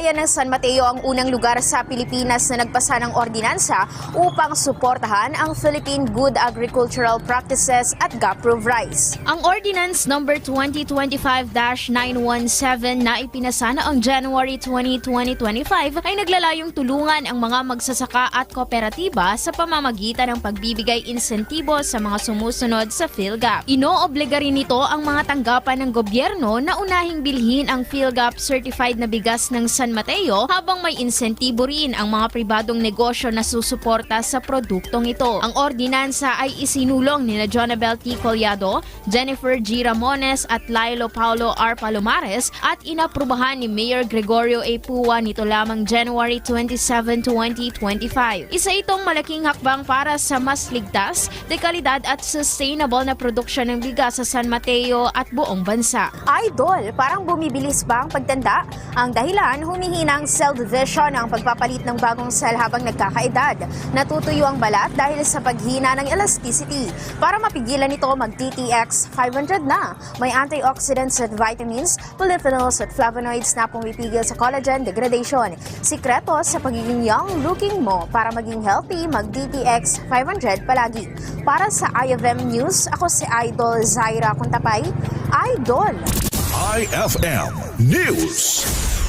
bayan ng San Mateo ang unang lugar sa Pilipinas na nagpasa ng ordinansa upang suportahan ang Philippine Good Agricultural Practices at GAPROV Rice. Ang Ordinance Number 2025-917 na ipinasa noong January 20, 2025 ay naglalayong tulungan ang mga magsasaka at kooperatiba sa pamamagitan ng pagbibigay insentibo sa mga sumusunod sa PhilGap. Inoobliga rin nito ang mga tanggapan ng gobyerno na unahing bilhin ang PhilGap certified na bigas ng San Mateo habang may insentibo rin ang mga pribadong negosyo na susuporta sa produktong ito. Ang ordinansa ay isinulong ni Jonabel T. Collado, Jennifer G. Ramones at Lilo Paulo R. Palomares at inaprubahan ni Mayor Gregorio A. Pua nito lamang January 27, 2025. Isa itong malaking hakbang para sa mas ligtas, dekalidad at sustainable na produksyon ng bigas sa San Mateo at buong bansa. Idol, parang bumibilis ba ang pagtanda? Ang dahilan, humihinang cell division ang pagpapalit ng bagong cell habang nagkakaedad. Natutuyo ang balat dahil sa paghina ng elasticity. Para mapigilan ito, mag-DTX 500 na. May antioxidants at vitamins, polyphenols at flavonoids na pumipigil sa collagen degradation. Sikreto sa pagiging young looking mo. Para maging healthy, mag-DTX 500 palagi. Para sa IFM News, ako si Idol Zaira Kuntapay. Idol! IFM News.